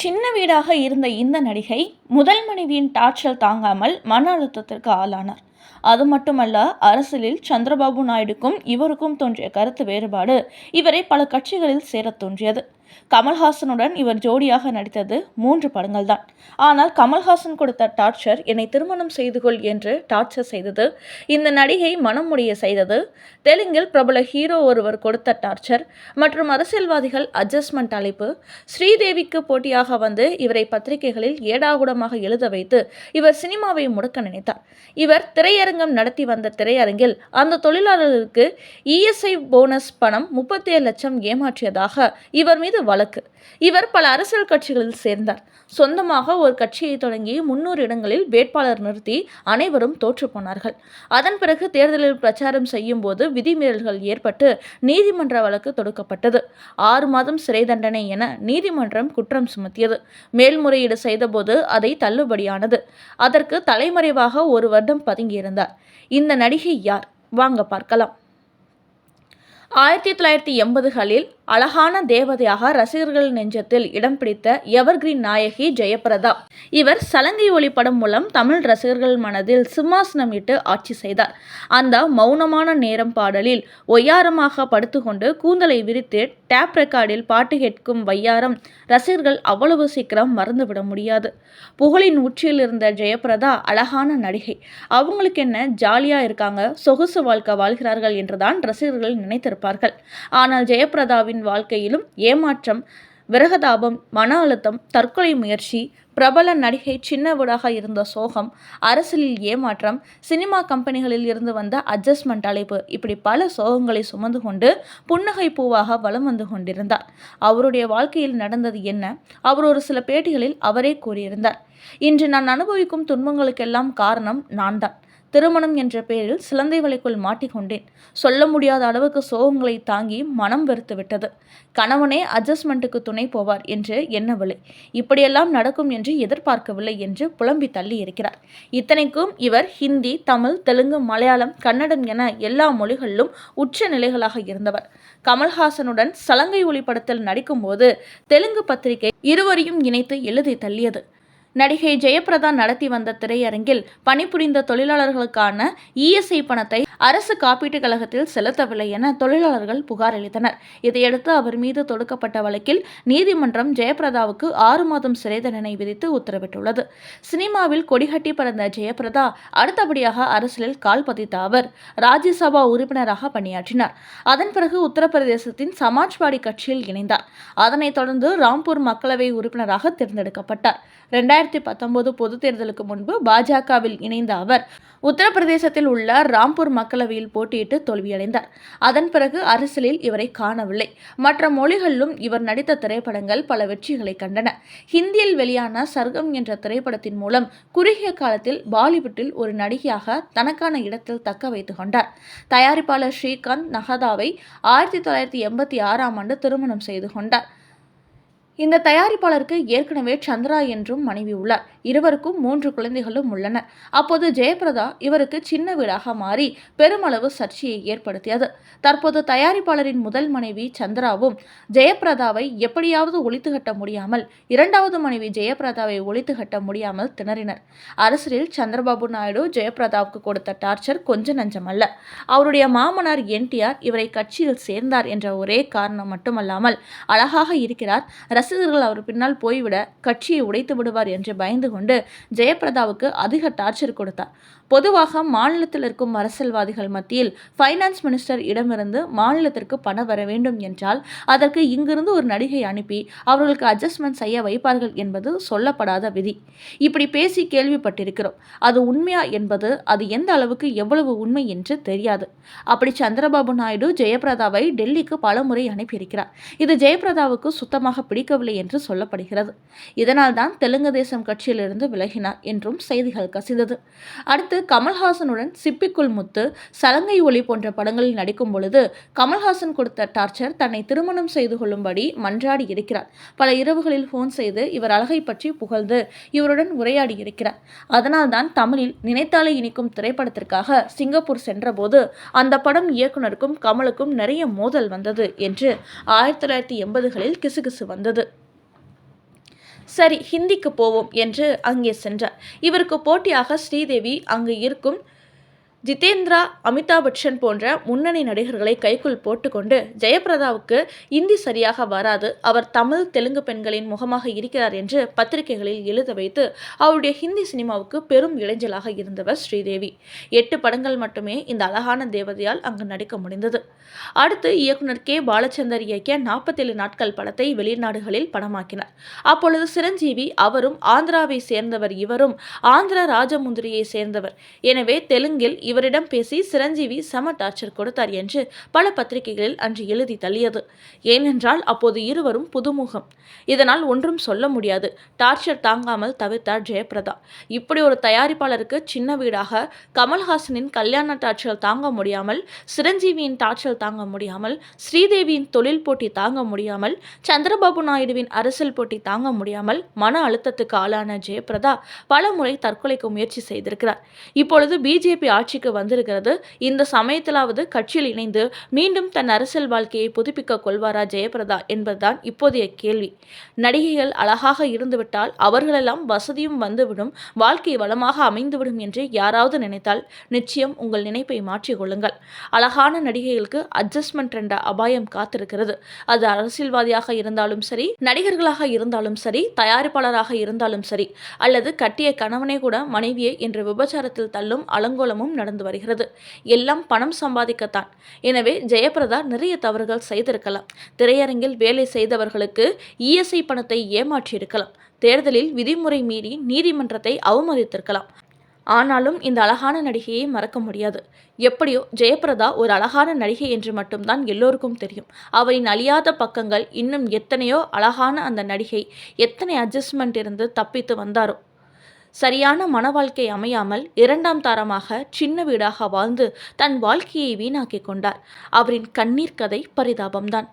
சின்ன வீடாக இருந்த இந்த நடிகை முதல் மனைவியின் டார்ச்சல் தாங்காமல் மன அழுத்தத்திற்கு ஆளானார். அது மட்டுமல்ல அரசியலில் சந்திரபாபு நாயுடுக்கும் இவருக்கும் தோன்றிய கருத்து வேறுபாடு இவரை பல கட்சிகளில் சேரத் தோன்றியது. கமல்ஹாசனுடன் இவர் ஜோடியாக நடித்தது மூன்று படங்கள் தான் ஆனால் கமல்ஹாசன் கொடுத்த டார்ச்சர் என்னை திருமணம் செய்து கொள் என்று டார்ச்சர் செய்தது இந்த நடிகை மனம் முடிய செய்தது. தெலுங்கில் பிரபல ஹீரோ ஒருவர் கொடுத்த டார்ச்சர் மற்றும் அரசியல்வாதிகள் அட்ஜஸ்ட்மெண்ட் அழைப்பு. ஸ்ரீதேவிக்கு போட்டியாக வந்து இவரை பத்திரிகைகளில் ஏடாகுடமாக எழுத வைத்து இவர் சினிமாவை முடக்க நினைத்தார். இவர் திரையரங்கம் நடத்தி வந்த திரையரங்கில் அந்த தொழிலாளர்களுக்கு இஎஸ்ஐ போனஸ் பணம் முப்பத்தி ஏழு லட்சம் ஏமாற்றியதாக இவர் மீது இது வழக்கு. இவர் பல அரசியல் கட்சிகளில் சேர்ந்தார். சொந்தமாக ஒரு கட்சியை தொடங்கி முன்னூறு இடங்களில் வேட்பாளர் நிறுத்தி அனைவரும் தோற்றுப்போனார்கள் அதன் பிறகு தேர்தலில் பிரச்சாரம் செய்யும் போது விதிமீறல்கள் ஏற்பட்டு நீதிமன்ற வழக்கு தொடுக்கப்பட்டது. ஆறு மாதம் சிறை தண்டனை என நீதிமன்றம் குற்றம் சுமத்தியது. மேல்முறையீடு செய்தபோது அதை தள்ளுபடியானது. அதற்கு தலைமறைவாக ஒரு வருடம் பதுங்கியிருந்தார். இந்த நடிகை யார்? வாங்க பார்க்கலாம். ஆயிரத்தி தொள்ளாயிரத்தி எண்பதுகளில் அழகான தேவதையாக ரசிகர்கள் நெஞ்சத்தில் இடம் பிடித்த எவர்கிரீன் நாயகி ஜெயபிரதா இவர் சலங்கை ஒளி படம் மூலம் தமிழ் ரசிகர்கள் மனதில் சிம்மாசனம் இட்டு ஆட்சி செய்தார். அந்த மௌனமான நேரம் பாடலில் ஒய்யாரமாக படுத்துக்கொண்டு கூந்தலை விரித்து டேப் ரெக்கார்டில் பாட்டு கேட்கும் வையாரம் ரசிகர்கள் அவ்வளவு சீக்கிரம் மறந்துவிட முடியாது. புகழின் உச்சியில் இருந்த ஜெயபிரதா அழகான நடிகை. அவங்களுக்கு என்ன ஜாலியாக இருக்காங்க சொகுசு வாழ்க்கை வாழ்கிறார்கள் என்றுதான் ரசிகர்கள் நினைத்திருப்பார்கள். ஆனால் ஜெயபிரதாவின் வாழ்க்கையிலும் ஏமாற்றம் விரகதாபம் மன அழுத்தம் தற்கொலை முயற்சி பிரபல நடிகை சின்னவடாக இருந்த சோகம் அரசியலில் ஏமாற்றம் சினிமா கம்பெனிகளில் இருந்து வந்த அட்ஜஸ்ட்மெண்ட் அழைப்பு இப்படி பல சோகங்களை சுமந்து கொண்டு புன்னகை பூவாக வலம் வந்து கொண்டிருந்தார். அவருடைய வாழ்க்கையில் நடந்தது என்ன? அவர் ஒரு சில பேட்டிகளில் அவரே கூறியிருந்தார். இன்று நான் அனுபவிக்கும் துன்பங்களுக்கெல்லாம் காரணம் நான் தான். திருமணம் என்ற பெயரில் சிலந்தை வலைக்குள் மாட்டிக்கொண்டேன். சொல்ல முடியாத அளவுக்கு சோகங்களை தாங்கி மனம் வெறுத்து விட்டது கணவனே அட்ஜஸ்ட்மெண்ட்டுக்கு துணை போவார் என்று எண்ணவில்லை. இப்படியெல்லாம் நடக்கும் என்று எதிர்பார்க்கவில்லை என்று புலம்பி தள்ளி இருக்கிறார் இத்தனைக்கும் இவர் ஹிந்தி தமிழ் தெலுங்கு மலையாளம் கன்னடம் என எல்லா மொழிகளிலும் உச்ச நிலைகளாக இருந்தவர். கமல்ஹாசனுடன் சலங்கை ஒளி படத்தில் நடிக்கும்போது தெலுங்கு பத்திரிகை இருவரையும் இணைத்து எழுதி தள்ளியது. நடிகை ஜெயபிரதா நடத்தி வந்த திரையரங்கில் பணிபுரிந்த தொழிலாளர்களுக்கான இஎஸ்ஐ பணத்தை அரசு காப்பீட்டுக் கழகத்தில் செலுத்தவில்லை என தொழிலாளர்கள் புகார் அளித்தனர். இதையடுத்து அவர் மீது தொடுக்கப்பட்ட வழக்கில் நீதிமன்றம் ஜெயபிரதாவுக்கு ஆறு மாதம் சிறை தண்டனை விதித்து உத்தரவிட்டுள்ளது. சினிமாவில் கொடிகட்டி பறந்த ஜெயபிரதா அடுத்தபடியாக அரசியலில் கால் பதித்த அவர் ராஜ்யசபா உறுப்பினராக பணியாற்றினார். அதன் பிறகு உத்தரப்பிரதேசத்தின் சமாஜ்வாடி கட்சியில் இணைந்தார். அதனைத் தொடர்ந்து ராம்பூர் மக்களவை உறுப்பினராக தேர்ந்தெடுக்கப்பட்டார். ரெண்டாயிரத்தி பத்தொன்பது பொதுத் தேர்தலுக்கு முன்பு பாஜகவில் இணைந்த அவர் உத்தரப்பிரதேசத்தில் உள்ள ராம்பூர் மக்களவையில் போட்டியிட்டு தோல்வியடைந்தார். அதன் பிறகு அரசியலில் இவரை காணவில்லை. மற்ற மொழிகளிலும் இவர் நடித்த திரைப்படங்கள் பல வெற்றிகளை கண்டன. ஹிந்தியில் வெளியான சர்க்கம் என்ற திரைப்படத்தின் மூலம் குறுகிய காலத்தில் பாலிவுட்டில் ஒரு நடிகையாக தனக்கான இடத்தில் தக்க வைத்து கொண்டார். தயாரிப்பாளர் ஸ்ரீகாந்த் நகதாவை ஆயிரத்தி தொள்ளாயிரத்தி எண்பத்தி ஆறாம் ஆண்டு திருமணம் செய்து கொண்டார். இந்த தயாரிப்பாளருக்கு ஏற்கனவே சந்திரா என்றும் மனைவி உள்ளார். இருவருக்கும் மூன்று குழந்தைகளும் உள்ளனர் அப்போது ஜெயபிரதா இவருக்கு சின்ன வீடாக மாறி பெருமளவு சர்ச்சையை ஏற்படுத்தியது. தற்போது தயாரிப்பாளரின் முதல் மனைவி சந்திராவும் ஜெயபிரதாவை எப்படியாவது ஒழித்து கட்ட முடியாமல் இரண்டாவது மனைவி ஜெயபிரதாவை ஒழித்து கட்ட முடியாமல் திணறினர். அரசியலில் சந்திரபாபு நாயுடு ஜெயபிரதாவுக்கு கொடுத்த டார்ச்சர் கொஞ்ச நஞ்சமல்ல. அவருடைய மாமனார் என்டிஆர் இவரை கட்சியில் சேர்ந்தார் என்ற ஒரே காரணம் மட்டுமல்லாமல் அழகாக இருக்கிறார். ரசிகர்கள் அவர் பின்னால் போய்விட கட்சியை உடைத்து விடுவார் என்று பயந்து கொண்டு ஜெயபிரதாவுக்கு அதிக டார்ச்சர் கொடுத்தார். பொதுவாக மாநிலத்தில் இருக்கும் அரசியல்வாதிகள் மத்தியில் ஃபைனான்ஸ் மினிஸ்டர் இடமிருந்து மாநிலத்திற்கு பணம் வர வேண்டும் என்றால் அதற்கு இங்கிருந்து ஒரு நடிகை அனுப்பி அவர்களுக்கு அட்ஜஸ்ட்மெண்ட் செய்ய வைப்பார்கள் என்பது சொல்லப்படாத விதி. இப்படி பேசி கேள்விப்பட்டிருக்கிறோம். அது உண்மையா என்பது அது எந்த அளவுக்கு எவ்வளவு உண்மை என்று தெரியாது. அப்படி சந்திரபாபு நாயுடு ஜெயபிரதாவை டெல்லிக்கு பல முறை அனுப்பியிருக்கிறார். இது ஜெயபிரதாவுக்கு சுத்தமாக பிடிக்கவில்லை என்று சொல்லப்படுகிறது. இதனால் தான் தெலுங்கு தேசம் கட்சியிலிருந்து விலகினார் என்றும் செய்திகள் கசிந்தது. அடுத்து கமல்ஹாசனுடன் சிப்பிக்குள் முத்து சலங்கை ஒளி போன்ற படங்களில் நடிக்கும் பொழுது கமல்ஹாசன் கொடுத்த டார்ச்சர் தன்னை திருமணம் செய்து கொள்ளும்படி மன்றாடி இருக்கிறார். பல இரவுகளில் ஃபோன் செய்து இவர் அழகை பற்றி புகழ்ந்து இவருடன் உரையாடி இருக்கிறார். அதனால்தான் தமிழில் நினைத்தாலே இனிக்கும் திரைப்படத்திற்காக சிங்கப்பூர் சென்றபோது அந்த படம் இயக்குனருக்கும் கமலுக்கும் நிறைய மோதல் வந்தது என்று ஆயிரத்தி தொள்ளாயிரத்தி எண்பதுகளில் கிசுகிசு வந்தது. சரி ஹிந்திக்கு போவோம் என்று அங்கே சென்றார். இவருக்கு போட்டியாக ஸ்ரீதேவி அங்கு இருக்கும் ஜிதேந்திரா அமிதாப் பச்சன் போன்ற முன்னணி நடிகர்களை கைக்குள் போட்டுக்கொண்டு ஜெயபிரதாவுக்கு இந்தி சரியாக வராது. அவர் தமிழ் தெலுங்கு பெண்களின் முகமாக இருக்கிறார் என்று பத்திரிகைகளில் எழுத வைத்து அவருடைய ஹிந்தி சினிமாவுக்கு பெரும் இளைஞலாக இருந்தவர் ஸ்ரீதேவி. எட்டு படங்கள் மட்டுமே இந்த அழகான தேவதையால் அங்கு நடிக்க முடிந்தது. அடுத்து இயக்குனர் கே. பாலச்சந்தர் இயக்கிய நாற்பத்தேழு நாட்கள் படத்தை வெளிநாடுகளில் படமாக்கினார். அப்பொழுது சிரஞ்சீவி அவரும் ஆந்திராவை சேர்ந்தவர் இவரும் ஆந்திர ராஜமுந்திரியை சேர்ந்தவர். எனவே தெலுங்கில் இவரிடம் பேசி சிரஞ்சீவி சம டார்ச்சர் கொடுத்தார் என்று பல பத்திரிகைகளில் அன்று எழுதி தள்ளியது. ஏனென்றால் அப்போது இருவரும் புதுமுகம். இதனால் ஒன்றும் சொல்ல முடியாது. டார்ச்சர் தாங்காமல் தவிர்த்தார் ஜெயபிரதா இப்படி ஒரு தயாரிப்பாளருக்கு சின்ன வீடாக கமல்ஹாசனின் கல்யாண டார்ச்சர் தாங்க முடியாமல் சிரஞ்சீவியின் டார்ச்சர் தாங்க முடியாமல் ஸ்ரீதேவியின் தொழில் போட்டி தாங்க முடியாமல் சந்திரபாபு நாயுடுவின் அரசியல் போட்டி தாங்க முடியாமல் மன அழுத்தத்துக்கு ஆளான ஜெயபிரதா பல முறை தற்கொலைக்கு முயற்சி செய்திருக்கிறார். இப்பொழுது பிஜேபி ஆட்சி ஆட்சிக்கு வந்திருக்கிறது. இந்த சமயத்திலாவது கட்சியில் இணைந்து மீண்டும் தன் அரசியல் வாழ்க்கையை புதுப்பிக்க கொள்வாரா ஜெயபிரதா என்பதுதான் இப்போதைய கேள்வி. நடிகைகள் அழகாக இருந்துவிட்டால் அவர்களெல்லாம் வசதியும் வந்துவிடும் வாழ்க்கை வளமாக அமைந்துவிடும் என்று யாராவது நினைத்தால் நிச்சயம் உங்கள் நினைப்பை மாற்றிக்கொள்ளுங்கள் அழகான நடிகைகளுக்கு அட்ஜஸ்ட்மெண்ட் என்ற அபாயம் காத்திருக்கிறது. அது அரசியல்வாதியாக இருந்தாலும் சரி நடிகர்களாக இருந்தாலும் சரி தயாரிப்பாளராக இருந்தாலும் சரி அல்லது கட்டிய கணவனே கூட மனைவியை என்ற விபச்சாரத்தில் தள்ளும் அலங்கோலமும் நடந்து வருகிறது. எல்லாம் பணம் சம்பாதிக்கத்தான். எனவே ஜெயபிரதா நிறைய தவறுகள் செய்திருக்கலாம். திரையரங்கில் வேலை செய்தவர்களுக்கு இஎஸ்ஐ பணத்தை ஏமாற்றியிருக்கலாம். தேர்தலில் விதிமுறை மீறி நீதிமன்றத்தை அவமதித்திருக்கலாம். ஆனாலும் இந்த அழகான நடிகையை மறக்க முடியாது. எப்படியோ ஜெயபிரதா ஒரு அழகான நடிகை என்று மட்டும்தான் எல்லோருக்கும் தெரியும். அவரின் அழியாத பக்கங்கள் இன்னும் எத்தனையோ அழகான அந்த நடிகை எத்தனை அட்ஜஸ்ட்மெண்ட் இருந்து தப்பித்து வந்தாரோ. சரியான மன வாழ்க்கை அமையாமல் இரண்டாம் தாரமாக சின்ன வீடாக வாழ்ந்து தன் வாழ்க்கையை வீணாக்கிக் கொண்டார். அவரின் கண்ணீர் கதை பரிதாபம்தான்.